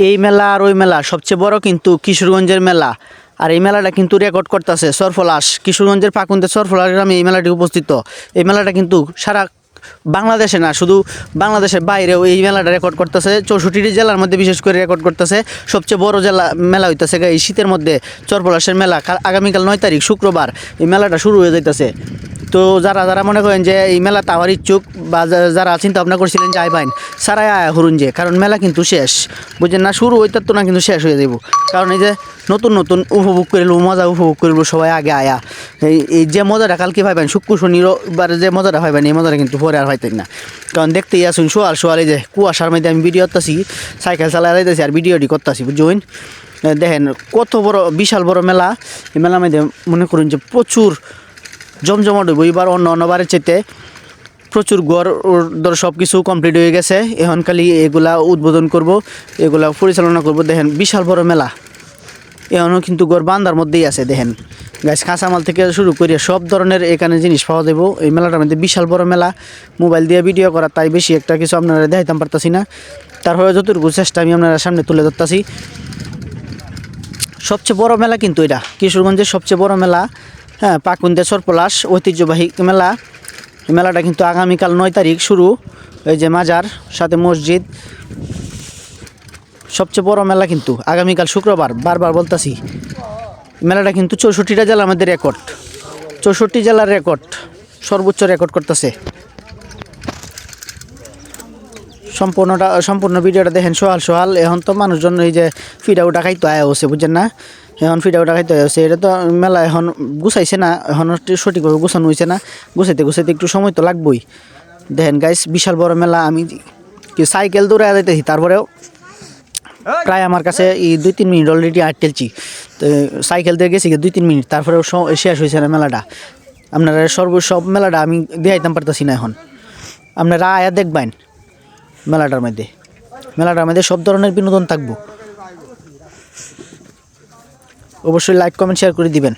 এই মেলা আর ওই মেলা সবচেয়ে বড় কিন্তু কিশোরগঞ্জের মেলা। আর এই মেলাটা কিন্তু রেকর্ড করতেছে সরফলাস কিশোরগঞ্জের পাকুন্দে সরফলাস গ্রামে এই মেলাটি উপস্থিত। এই মেলাটা কিন্তু সারা বাংলাদেশে না, শুধু বাংলাদেশের বাইরেও এই মেলাটা রেকর্ড করতেছে। চৌষট্টিটি জেলার মধ্যে বিশেষ করে রেকর্ড করতেছে। সবচেয়ে বড় জেলা মেলা হইতেছে এই শীতের মধ্যে চরপলাসের মেলা। কাল- আগামীকাল নয় তারিখ, শুক্রবার এই মেলাটা শুরু হয়ে যাইতেছে। তো যারা যারা মনে করেন যে এই মেলা তাওয়ার ইচ্ছুক বা যারা চিন্তা ভাবনা করছিলেন যে আইবাইন সারাই আয়া হরুন যে, কারণ মেলা কিন্তু শেষ। বুঝছেন না, শুরু হইতে তো না কিন্তু শেষ হয়ে যাব কারণ এই যে নতুন নতুন উপভোগ করিল মজা উপভোগ করিল সবাই আগে আয়া। এই এই যে মজাটা কালকে ভাইবেন শুক্র শনিবার যে মজাটা ভাইবেন এই মজাটা কিন্তু পরে আর হইতেন না। কারণ দেখতেই আসুন সোয়াল এই যে কুয়াশার মধ্যে আমি ভিডিও করতেছি সাইকেল চালাই যাইতেছি আর ভিডিওটি করতেছি বুঝুন দেখেন, কত বড়, বিশাল বড় মেলা। এই মেলার মধ্যে মনে করুন যে প্রচুর জমজমাট হইব। এবার অন্য অন্যবারের চেতে প্রচুর গড় ধর সব কিছু কমপ্লিট হয়ে গেছে। এখন খালি এগুলা উদ্বোধন করব, এগুলা পরিচালনা করব। দেখেন, বিশাল বড় মেলা। এখনও কিন্তু গড় বান্দার মধ্যেই আছে, দেখেন। গাছ কাঁচামাল থেকে শুরু করে সব ধরনের এখানে জিনিস পাওয়া যাব এই মেলাটার মধ্যে বিশাল বড় মেলা। মোবাইল দিয়ে ভিডিও করা, তাই বেশি একটা কিছু আপনারা দেখাইতাম পারতাছি না। তারপরে যতটুকু চেষ্টা আমি আপনারা সামনে তুলে ধরতাছি। সবচেয়ে বড় মেলা কিন্তু এটা। কিশোরগঞ্জের সবচেয়ে বড় মেলা। হ্যাঁ পাকুন্দে পলাশ ঐতিহ্যবাহী মেলা। মেলাটা কিন্তু আগামীকাল নয় তারিখ শুরু। এই যে মাজার, সাথে মসজিদ। সবচেয়ে বড় মেলা কিন্তু আগামীকাল শুক্রবার, বারবার বলতাছি। মেলাটা কিন্তু চৌষট্টিটা জেলা আমাদের রেকর্ড চৌষট্টি জেলার রেকর্ড সর্বোচ্চ রেকর্ড করতেছে। সম্পূর্ণটা, সম্পূর্ণ ভিডিওটা দেখেন সোহাল সোহাল। এখন তো মানুষজন এই যে ফিডা উঠা খাইতে আয়া হচ্ছে বুঝছেন না? এখন ফিডা উঠা খাইতে আয়া হচ্ছে এটা তো মেলা এখন গুছাইছে না, এখন সঠিকভাবে গুছানো হয়েছে না। গুছাইতে গুছাইতে একটু সময় তো লাগবেই। দেখেন গাইস বিশাল বড় মেলা, আমি কি সাইকেল দৌড়ে যাইতেছি, তারপরেও প্রায় আমার কাছে এই দুই, তিন মিনিট অলরেডি আট টেলছি। তো সাইকেল দিয়ে গেছি দুই, তিন মিনিট, তারপরেও শেষ হয়েছে না মেলাটা। আপনারা সর্ব সব মেলাটা আমি দেখাইতাম পারতেছি না এখন। আপনারা আয়া দেখবেন। মেলাটার মধ্যে। মেলাটার মধ্যে সব ধরনের বিনোদন থাকব। অবশ্যই লাইক কমেন্ট শেয়ার করে দিবেন।